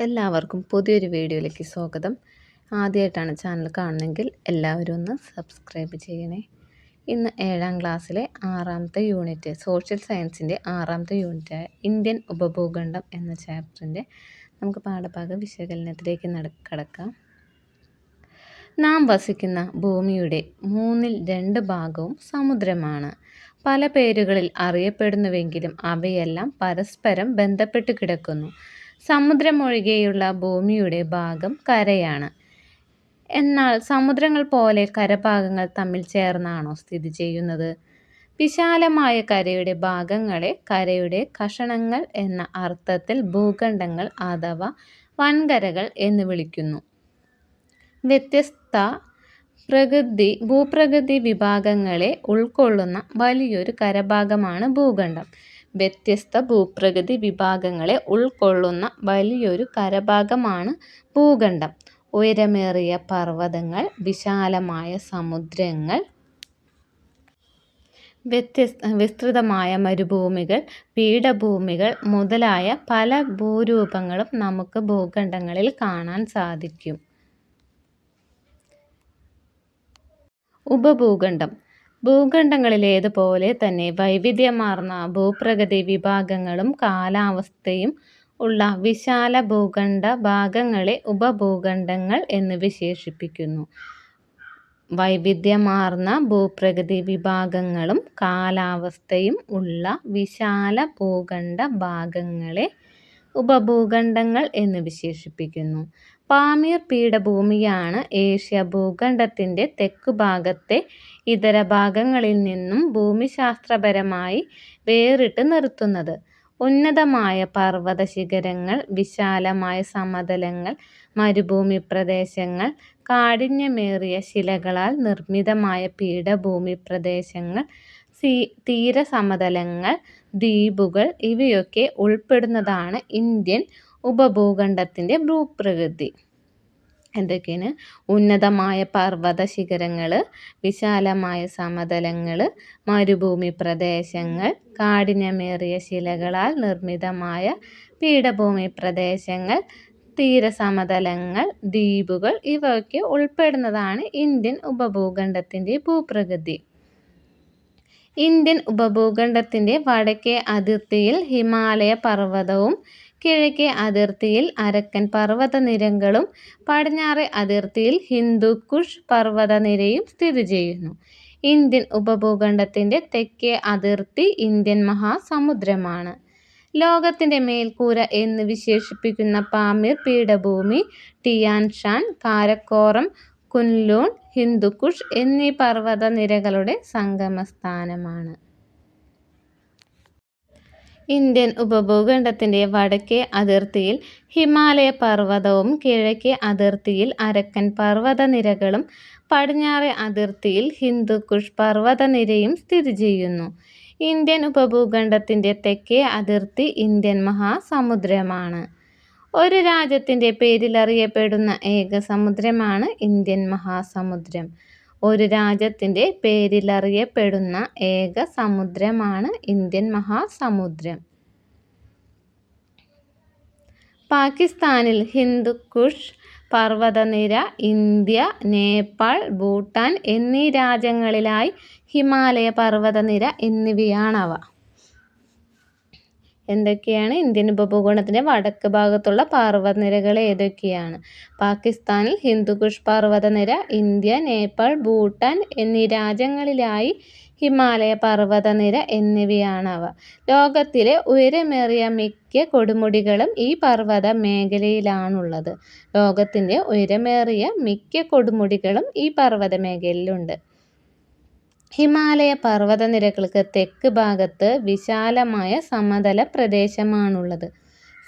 എല്ലാവർക്കും പുതിയൊരു വീഡിയോയിലേക്ക് സ്വാഗതം. ആദ്യമായിട്ടാണ് ചാനൽ കാണുന്നതെങ്കിൽ എല്ലാവരും ഒന്ന് സബ്സ്ക്രൈബ് ചെയ്യണേ. ഇന്ന് ഏഴാം ക്ലാസ്സിലെ ആറാമത്തെ യൂണിറ്റ് സോഷ്യൽ സയൻസിന്റെ ആറാമത്തെ യൂണിറ്റായ ഇന്ത്യൻ ഉപഭൂഖണ്ഡം എന്ന ചാപ്റ്ററിന്റെ നമുക്ക് പാഠഭാഗ വിശകലനത്തിലേക്ക് കടക്കാം. നാം വസിക്കുന്ന ഭൂമിയുടെ മൂന്നിൽ രണ്ട് ഭാഗവും സമുദ്രമാണ്. പല പേരുകളിൽ അറിയപ്പെടുന്നുവെങ്കിലും അവയെല്ലാം പരസ്പരം ബന്ധപ്പെട്ട് കിടക്കുന്നു. സമുദ്രമൊഴികെയുള്ള ഭൂമിയുടെ ഭാഗം കരയാണ്. എന്നാൽ സമുദ്രങ്ങൾ പോലെ കരഭാഗങ്ങൾ തമ്മിൽ ചേർന്നാണോ സ്ഥിതി ചെയ്യുന്നത്? വിശാലമായ കരയുടെ ഭാഗങ്ങളെ കരയുടെ കഷണങ്ങൾ എന്ന അർത്ഥത്തിൽ ഭൂഖണ്ഡങ്ങൾ അഥവാ വൻകരകൾ എന്ന് വിളിക്കുന്നു. വ്യത്യസ്ത പ്രകൃതി ഭൂപ്രകൃതി വിഭാഗങ്ങളെ ഉൾക്കൊള്ളുന്ന വലിയൊരു കരഭാഗമാണ് ഭൂഖണ്ഡം. വ്യത്യസ്ത ഭൂപ്രകൃതി വിഭാഗങ്ങളെ ഉൾക്കൊള്ളുന്ന വലിയൊരു കരഭാഗമാണ് ഭൂഖണ്ഡം. ഉയരമേറിയ പർവതങ്ങൾ വിശാലമായ സമുദ്രങ്ങൾ വിസ്തൃതമായ മരുഭൂമികൾ പീഠഭൂമികൾ മുതലായ പല ഭൂരൂപങ്ങളും നമുക്ക് ഭൂഖണ്ഡങ്ങളിൽ കാണാൻ സാധിക്കും. ഉപഭൂഖണ്ഡം ഭൂഖണ്ഡങ്ങളിലേതുപോലെ തന്നെ വൈവിധ്യമാർന്ന ഭൂപ്രകൃതി വിഭാഗങ്ങളും കാലാവസ്ഥയും ഉള്ള വിശാല ഭൂഖണ്ഡ ഭാഗങ്ങളെ ഉപഭൂഖണ്ഡങ്ങൾ എന്ന് വിശേഷിപ്പിക്കുന്നു. വൈവിധ്യമാർന്ന ഭൂപ്രകൃതി വിഭാഗങ്ങളും കാലാവസ്ഥയും ഉള്ള വിശാല ഭൂഖണ്ഡ ഭാഗങ്ങളെ ഉപഭൂഖണ്ഡങ്ങൾ എന്ന് വിശേഷിപ്പിക്കുന്നു. പാമീർ പീഠഭൂമിയാണ് ഏഷ്യ ഭൂഖണ്ഡത്തിന്റെ തെക്കുഭാഗത്തെ ഇതര ഭാഗങ്ങളിൽ നിന്നും ഭൂമിശാസ്ത്രപരമായി വേറിട്ട് നിർത്തുന്നത്. ഉന്നതമായ പർവതശിഖരങ്ങൾ, വിശാലമായ സമതലങ്ങൾ, മരുഭൂമിപ്രദേശങ്ങൾ, കാഠിന്യമേറിയ ശിലകളാൽ നിർമ്മിതമായ പീഠഭൂമിപ്രദേശങ്ങൾ, തീരസമതലങ്ങൾ, ദ്വീപുകൾ ഇവയൊക്കെ ഉൾപ്പെടുന്നതാണ് ഇന്ത്യൻ ഉപഭൂഖണ്ഡത്തിന്റെ ഭൂപ്രകൃതി. എന്തൊക്കെയാണ് ഉന്നതമായ പർവത ശിഖരങ്ങൾ വിശാലമായ സമതലങ്ങൾ മരുഭൂമി പ്രദേശങ്ങൾ കാഠിന്യമേറിയ ശിലകളാൽ നിർമ്മിതമായ പീഠഭൂമി പ്രദേശങ്ങൾ തീരസമതലങ്ങൾ ദ്വീപുകൾ ഇവയൊക്കെ ഉൾപ്പെടുന്നതാണ് ഇന്ത്യൻ ഉപഭൂഖണ്ഡത്തിന്റെ ഭൂപ്രകൃതി ഇന്ത്യൻ ഉപഭൂഖണ്ഡത്തിന്റെ വടക്കേ അതിർത്തിയിൽ ഹിമാലയ പർവതവും കിഴക്കേ അതിർത്തിയിൽ അരക്കൻ പർവതനിരകളും പടിഞ്ഞാറ് അതിർത്തിയിൽ ഹിന്ദുക്കുഷ് പർവതനിരയും സ്ഥിതിചെയ്യുന്നു. ഇന്ത്യൻ ഉപഭൂഖണ്ഡത്തിന്റെ തെക്കേ അതിർത്തി ഇന്ത്യൻ മഹാസമുദ്രമാണ്. ലോകത്തിന്റെ മേൽക്കൂര എന്ന് വിശേഷിപ്പിക്കുന്ന പാമീർ പീഠഭൂമി ടിയാൻഷാൻ കാരക്കോറം, കുൻലൂൺ, ഹിന്ദുക്കുഷ് എന്നീ പർവതനിരകളുടെ സംഗമസ്ഥാനമാണ്. ഇന്ത്യൻ ഉപഭൂഖണ്ഡത്തിന്റെ വടക്കേ അതിർത്തിയിൽ ഹിമാലയ പർവതവും കിഴക്കേ അതിർത്തിയിൽ അരക്കൻ പർവതനിരകളും പടിഞ്ഞാറേ അതിർത്തിയിൽ ഹിന്ദുക്കുഷ് പർവതനിരയും സ്ഥിതിചെയ്യുന്നു. ഇന്ത്യൻ ഉപഭൂഖണ്ഡത്തിന്റെ തെക്കേ അതിർത്തി ഇന്ത്യൻ മഹാസമുദ്രമാണ്. ഒരു രാജ്യത്തിന്റെ പേരിലറിയപ്പെടുന്ന ഏക സമുദ്രമാണ് ഇന്ത്യൻ മഹാസമുദ്രം. ഒരു രാജ്യത്തിന്റെ പേരിലറിയപ്പെടുന്ന ഏക സമുദ്രമാണ് ഇന്ത്യൻ മഹാസമുദ്രം. പാകിസ്ഥാനിൽ ഹിന്ദുക്കുഷ് പർവതനിര, ഇന്ത്യ, നേപ്പാൾ, ഭൂട്ടാൻ എന്നീ രാജ്യങ്ങളിലായി ഹിമാലയ പർവതനിര എന്നിവയാണവ. എന്തൊക്കെയാണ് ഇന്ത്യൻ ഉപഭൂഖണ്ഡത്തിന്റെ വടക്ക് ഭാഗത്തുള്ള പർവതനിരകൾ ഏതൊക്കെയാണ്? പാകിസ്ഥാനിൽ ഹിന്ദുകുഷ് പർവതനിര, ഇന്ത്യ, നേപ്പാൾ, ഭൂട്ടാൻ എന്നീ രാജ്യങ്ങളിലായി ഹിമാലയ പർവതനിര എന്നിവയാണവ. ലോകത്തിലെ ഉയരമേറിയ മിക്ക കൊടുമുടികളും ഈ പർവത മേഖലയിലാണുള്ളത്. ലോകത്തിന്റെ ഉയരമേറിയ മിക്ക കൊടുമുടികളും ഈ പർവതമേഖലയിലുണ്ട്. ഹിമാലയ പർവതനിരകൾക്ക് തെക്ക് ഭാഗത്ത് വിശാലമായ സമതല പ്രദേശമാണുള്ളത്.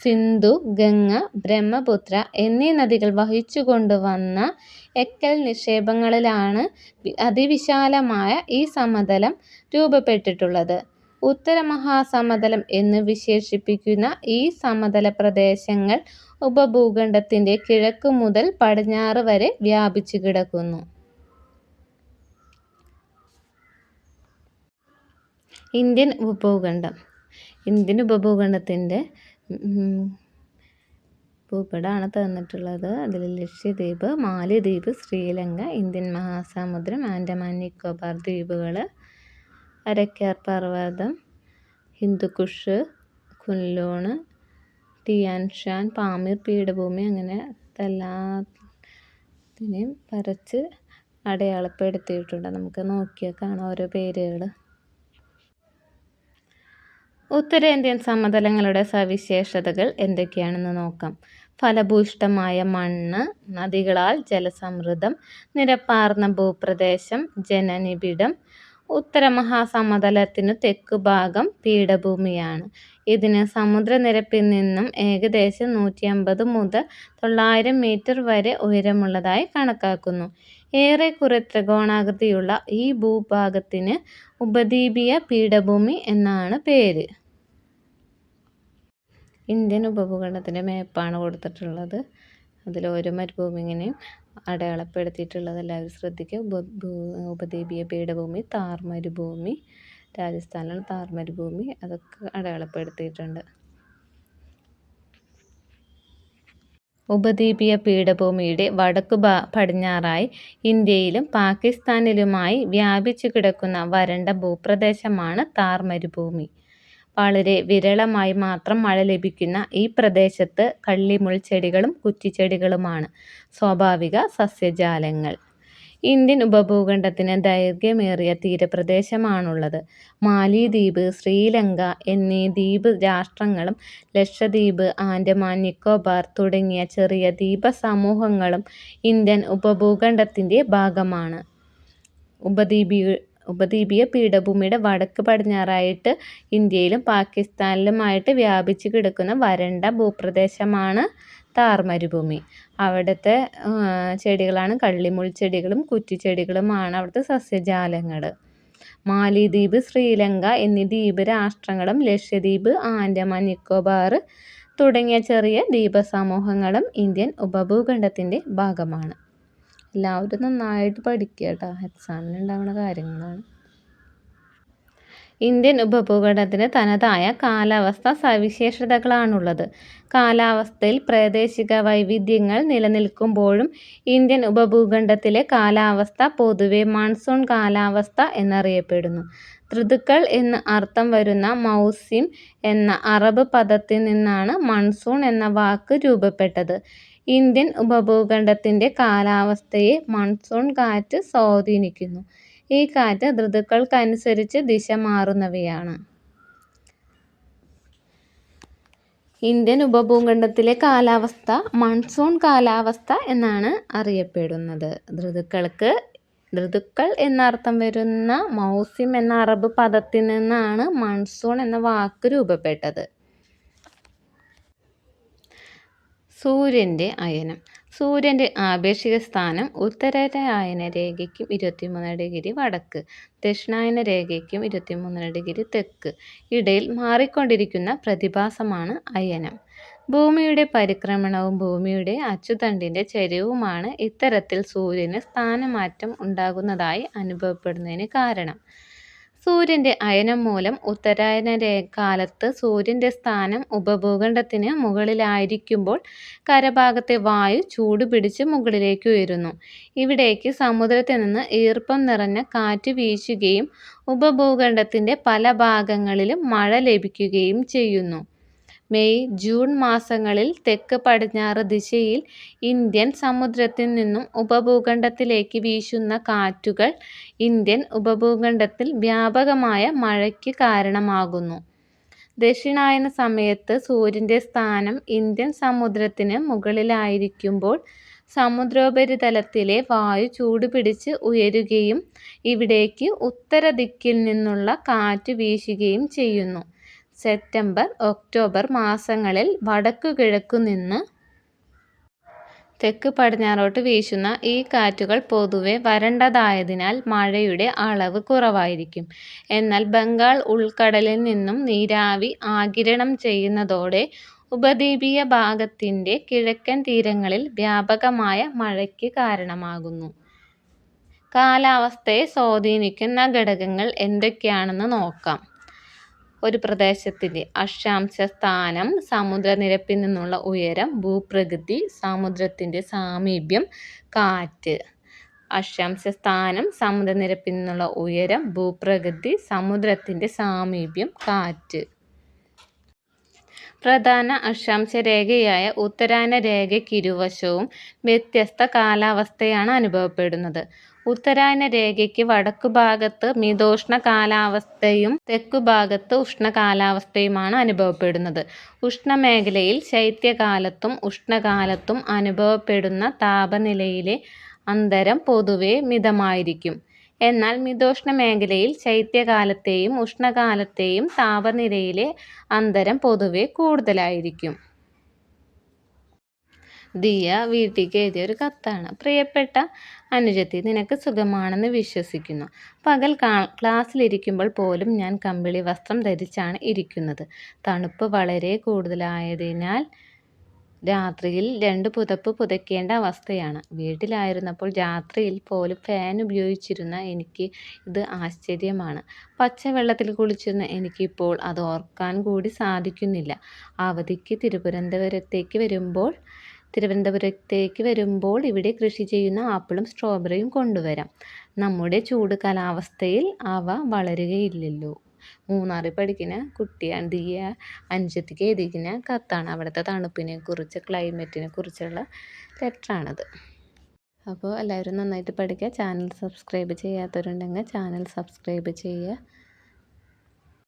സിന്ധു, ഗംഗ, ബ്രഹ്മപുത്ര എന്നീ നദികൾ വഹിച്ചുകൊണ്ടുവന്ന എക്കൽ നിക്ഷേപങ്ങളിലാണ് അതിവിശാലമായ ഈ സമതലം രൂപപ്പെട്ടിട്ടുള്ളത്. ഉത്തരമഹാസമതലം എന്ന് വിശേഷിപ്പിക്കുന്ന ഈ സമതല പ്രദേശങ്ങൾ ഉപഭൂഖണ്ഡത്തിന്റെ കിഴക്ക് മുതൽ പടിഞ്ഞാറ് വരെ വ്യാപിച്ചുകിടക്കുന്നു. ഇന്ത്യൻ ഉപഭൂഖണ്ഡം. ഇന്ത്യൻ ഉപഭൂഖണ്ഡത്തിന്റെ ഭൂപടമാണ് തന്നിട്ടുള്ളത്. അതിൽ ലക്ഷദ്വീപ് മാലിദ്വീപ് ശ്രീലങ്ക ഇന്ത്യൻ മഹാസമുദ്രം ആൻഡമാൻ നിക്കോബാർ ദ്വീപുകൾ അരക്കാർ പർവതം ഹിന്ദുക്കുഷ് കുൻലൂണ് ടിയാൻഷാൻ പാമീർ പീഠഭൂമി അങ്ങനെ എല്ലാത്തിനെയും വരച്ച് അടയാളപ്പെടുത്തിയിട്ടുണ്ട്. നമുക്ക് നോക്കിയാൽ കാണാം ഓരോ പേരുകൾ ഉത്തരേന്ത്യൻ സമതലങ്ങളുടെ സവിശേഷതകൾ എന്തൊക്കെയാണെന്ന് നോക്കാം. ഫലഭൂയിഷ്ഠമായ മണ്ണ് നദികളാൽ ജലസമൃദ്ധം നിരപ്പാർന്ന ഭൂപ്രദേശം ജനനിബിഡം. ഉത്തര മഹാസമതലത്തിനു തെക്കു ഭാഗം പീഠഭൂമിയാണ്. ഇതിന് സമുദ്രനിരപ്പിൽ നിന്നും ഏകദേശം നൂറ്റി അമ്പത് മുതൽ തൊള്ളായിരം മീറ്റർ വരെ ഉയരമുള്ളതായി കണക്കാക്കുന്നു. ഏറെക്കുറെ ത്രികോണാകൃതിയുള്ള ഈ ഭൂഭാഗത്തിന് ഉപദ്വീപീയ പീഠഭൂമി എന്നാണ് പേര്. ഇന്ത്യൻ ഉപഭൂഖണ്ഡത്തിന്റെ മാപ്പാണ് കൊടുത്തിട്ടുള്ളത്. അതിൽ ഓരോ മരുഭൂമിങ്ങനെയും അടയാളപ്പെടുത്തിയിട്ടുള്ളത്. എല്ലാവരും ശ്രദ്ധിക്കുക. ഉപ ഉപദ്വീപീയ പീഠഭൂമി താർ മരുഭൂമി രാജസ്ഥാനിലാണ് താർ മരുഭൂമി അതൊക്കെ അടയാളപ്പെടുത്തിയിട്ടുണ്ട്. ഉപദ്വീപീയ പീഠഭൂമിയുടെ വടക്കു പടിഞ്ഞാറായി ഇന്ത്യയിലും പാകിസ്ഥാനിലുമായി വ്യാപിച്ചു കിടക്കുന്ന വരണ്ട ഭൂപ്രദേശമാണ് താർ മരുഭൂമി വളരെ വിരളമായി മാത്രം മഴ ലഭിക്കുന്ന ഈ പ്രദേശത്ത് കള്ളിമുൾച്ചെടികളും കുറ്റിച്ചെടികളുമാണ്. സ്വാഭാവിക സസ്യജാലങ്ങൾ. ഇന്ത്യൻ ഉപഭൂഖണ്ഡത്തിന് ദൈർഘ്യമേറിയ തീരപ്രദേശമാണുള്ളത്. മാലിദ്വീപ് ശ്രീലങ്ക എന്നീ ദ്വീപ് രാഷ്ട്രങ്ങളും ലക്ഷദ്വീപ് ആൻഡമാൻ നിക്കോബാർ തുടങ്ങിയ ചെറിയ ദ്വീപസമൂഹങ്ങളും ഇന്ത്യൻ ഉപഭൂഖണ്ഡത്തിന്റെ ഭാഗമാണ്. ഉപദ്വീപീ ഉപദ്വീപീയ പീഠഭൂമിയുടെ വടക്ക് പടിഞ്ഞാറായിട്ട് ഇന്ത്യയിലും പാകിസ്ഥാനിലുമായിട്ട് വ്യാപിച്ചു കിടക്കുന്ന വരണ്ട ഭൂപ്രദേശമാണ് താർ മരുഭൂമി അവിടുത്തെ ചെടികളാണ് കള്ളിമുൾ ചെടികളും കുറ്റിച്ചെടികളുമാണ് അവിടുത്തെ സസ്യജാലങ്ങൾ. മാലിദ്വീപ് ശ്രീലങ്ക എന്നീ ദ്വീപ് രാഷ്ട്രങ്ങളും ലക്ഷദ്വീപ് ആൻഡമാൻ നിക്കോബാർ തുടങ്ങിയ ചെറിയ ദ്വീപസമൂഹങ്ങളും ഇന്ത്യൻ ഉപഭൂഖണ്ഡത്തിന്റെ ഭാഗമാണ്. എല്ലാവരും നന്നായിട്ട് പഠിക്കുക കേട്ടോ. എക്സാമിന് ഉണ്ടാവുന്ന കാര്യങ്ങളാണ്. ഇന്ത്യൻ ഉപഭൂഖണ്ഡത്തിന് തനതായ കാലാവസ്ഥ സവിശേഷതകളാണുള്ളത്. കാലാവസ്ഥയിൽ പ്രാദേശിക വൈവിധ്യങ്ങൾ നിലനിൽക്കുമ്പോഴും ഇന്ത്യൻ ഉപഭൂഖണ്ഡത്തിലെ കാലാവസ്ഥ പൊതുവെ മൺസൂൺ കാലാവസ്ഥ എന്നറിയപ്പെടുന്നു. ഋതുക്കൾ എന്ന് അർത്ഥം വരുന്ന മൗസിം എന്ന അറബ് പദത്തിൽ നിന്നാണ് മൺസൂൺ എന്ന വാക്ക് രൂപപ്പെട്ടത്. ഇന്ത്യൻ ഉപഭൂഖണ്ഡത്തിന്റെ കാലാവസ്ഥയെ മൺസൂൺ കാറ്റ് സ്വാധീനിക്കുന്നു. ഈ കാറ്റ് ഋതുക്കൾക്കനുസരിച്ച് ദിശ മാറുന്നവയാണ്. ഇന്ത്യൻ ഉപഭൂഖണ്ഡത്തിലെ കാലാവസ്ഥ മൺസൂൺ കാലാവസ്ഥ എന്നാണ് അറിയപ്പെടുന്നത്. ഋതുക്കൾക്ക് ഋതുക്കൾ എന്നർത്ഥം വരുന്ന മൗസിം എന്ന അറബ് പദത്തിൽ നിന്നാണ് മൺസൂൺ എന്ന വാക്ക് രൂപപ്പെട്ടത്. സൂര്യന്റെ അയനം. സൂര്യന്റെ ആപേക്ഷിക സ്ഥാനം ഉത്തരായന രേഖയ്ക്കും ഇരുപത്തിമൂന്ന് ഡിഗ്രി വടക്ക് ദക്ഷിണായന രേഖയ്ക്കും ഇരുപത്തിമൂന്ന് ഡിഗ്രി തെക്ക്. ഇടയിൽ മാറിക്കൊണ്ടിരിക്കുന്ന പ്രതിഭാസമാണ് അയനം. ഭൂമിയുടെ പരിക്രമണവും ഭൂമിയുടെ അച്ചുതണ്ടിന്റെ ചരിവുമാണ് ഇത്തരത്തിൽ സൂര്യന് സ്ഥാനമാറ്റം ഉണ്ടാകുന്നതായി അനുഭവപ്പെടുന്നതിന് കാരണം. സൂര്യന്റെ അയനം മൂലം ഉത്തരായന കാലത്ത് സൂര്യന്റെ സ്ഥാനം ഉപഭൂഖണ്ഡത്തിന് മുകളിലായിരിക്കുമ്പോൾ കരഭാഗത്തെ വായു ചൂടുപിടിച്ച് മുകളിലേക്ക് ഉയരുന്നു. ഇവിടേക്ക് സമുദ്രത്തിൽ നിന്ന് ഈർപ്പം നിറഞ്ഞ കാറ്റ് വീശുകയും ഉപഭൂഖണ്ഡത്തിന്റെ പല ഭാഗങ്ങളിലും മഴ ലഭിക്കുകയും ചെയ്യുന്നു. മെയ് ജൂൺ മാസങ്ങളിൽ തെക്ക് പടിഞ്ഞാറ് ദിശയിൽ ഇന്ത്യൻ സമുദ്രത്തിൽ നിന്നും ഉപഭൂഖണ്ഡത്തിലേക്ക് വീശുന്ന കാറ്റുകൾ ഇന്ത്യൻ ഉപഭൂഖണ്ഡത്തിൽ വ്യാപകമായ മഴയ്ക്ക് കാരണമാകുന്നു. ദക്ഷിണായന സമയത്ത് സൂര്യന്റെ സ്ഥാനം ഇന്ത്യൻ സമുദ്രത്തിന് മുകളിലായിരിക്കുമ്പോൾ സമുദ്രോപരിതലത്തിലെ വായു ചൂടുപിടിച്ച് ഉയരുകയും ഇവിടേക്ക് ഉത്തരദിക്കിൽ നിന്നുള്ള കാറ്റ് വീശുകയും ചെയ്യുന്നു. സെപ്റ്റംബർ ഒക്ടോബർ മാസങ്ങളിൽ വടക്കു കിഴക്കു നിന്ന് തെക്ക് പടിഞ്ഞാറോട്ട് വീശുന്ന ഈ കാറ്റുകൾ പൊതുവെ വരണ്ടതായതിനാൽ മഴയുടെ അളവ് കുറവായിരിക്കും. എന്നാൽ ബംഗാൾ ഉൾക്കടലിൽ നിന്നും നീരാവി ആകിരണം ചെയ്യുന്നതോടെ ഉപദ്വീപീയ ഭാഗത്തിന്റെ കിഴക്കൻ തീരങ്ങളിൽ വ്യാപകമായ മഴയ്ക്ക് കാരണമാകുന്നു. കാലാവസ്ഥയെ സ്വാധീനിക്കുന്ന ഘടകങ്ങൾ എന്തൊക്കെയാണെന്ന് നോക്കാം. ഒരു പ്രദേശത്തിന്റെ അക്ഷാംശ സ്ഥാനം സമുദ്രനിരപ്പിൽ നിന്നുള്ള ഉയരം ഭൂപ്രകൃതി സമുദ്രത്തിന്റെ സാമീപ്യം കാറ്റ്. അക്ഷാംശ സ്ഥാനം സമുദ്രനിരപ്പിൽ നിന്നുള്ള ഉയരം ഭൂപ്രകൃതി സമുദ്രത്തിന്റെ സാമീപ്യം കാറ്റ്. പ്രധാന അക്ഷാംശ രേഖയായ ഉത്തരായന രേഖയ്ക്കിരുവശവും വ്യത്യസ്ത കാലാവസ്ഥയാണ് അനുഭവപ്പെടുന്നത്. ഉത്തരായന രേഖയ്ക്ക് വടക്കുഭാഗത്ത് മിതോഷ്ണ കാലാവസ്ഥയും തെക്കുഭാഗത്ത് ഉഷ്ണ കാലാവസ്ഥയുമാണ് അനുഭവപ്പെടുന്നത് ഉഷ്ണമേഖലയിൽ ശൈത്യകാലത്തും ഉഷ്ണകാലത്തും അനുഭവപ്പെടുന്ന താപനിലയിലെ അന്തരം പൊതുവെ മിതമായിരിക്കും. എന്നാൽ മിതോഷ്ണ മേഖലയിൽ ശൈത്യകാലത്തെയും ഉഷ്ണകാലത്തെയും താപനിലയിലെ അന്തരം പൊതുവെ കൂടുതലായിരിക്കും. ദിയ വീട്ടിലേക്ക് എഴുതിയ ഒരു കത്താണ്. പ്രിയപ്പെട്ട അനുജത്തി നിനക്ക് സുഖമാണെന്ന് വിശ്വസിക്കുന്നു. പകൽ ക്ലാസ്സിലിരിക്കുമ്പോൾ പോലും ഞാൻ കമ്പിളി വസ്ത്രം ധരിച്ചാണ് ഇരിക്കുന്നത്. തണുപ്പ് വളരെ കൂടുതലായതിനാൽ രാത്രിയിൽ രണ്ട് പുതപ്പ് പുതയ്ക്കേണ്ട അവസ്ഥയാണ്. വീട്ടിലായിരുന്നപ്പോൾ രാത്രിയിൽ പോലും ഫാൻ ഉപയോഗിച്ചിരുന്ന എനിക്ക് ഇത് ആശ്ചര്യമാണ്. പച്ചവെള്ളത്തിൽ കുളിച്ചിരുന്ന എനിക്കിപ്പോൾ അത് ഓർക്കാൻ കൂടി സാധിക്കുന്നില്ല. അവധിക്ക് തിരുവനന്തപുരത്തേക്ക് വരുമ്പോൾ തിരുവനന്തപുരത്തേക്ക് വരുമ്പോൾ ഇവിടെ കൃഷി ചെയ്യുന്ന ആപ്പിളും സ്ട്രോബെറിയും കൊണ്ടുവരാം. നമ്മുടെ ചൂട് കാലാവസ്ഥയിൽ അവ വളരുകയില്ലല്ലോ. മൂന്നാറിൽ പഠിക്കുന്ന കുട്ടി ദിയ അഞ്ചത്തേക്ക് എഴുതിക്കുന്ന കത്താണ്. അവിടുത്തെ തണുപ്പിനെ കുറിച്ച് ക്ലൈമറ്റിനെ കുറിച്ചുള്ള ലെറ്ററാണത്. അപ്പോൾ എല്ലാവരും നന്നായിട്ട് പഠിക്കുക. ചാനൽ സബ്സ്ക്രൈബ് ചെയ്യാത്തവരുണ്ടെങ്കിൽ ചാനൽ സബ്സ്ക്രൈബ് ചെയ്യുക.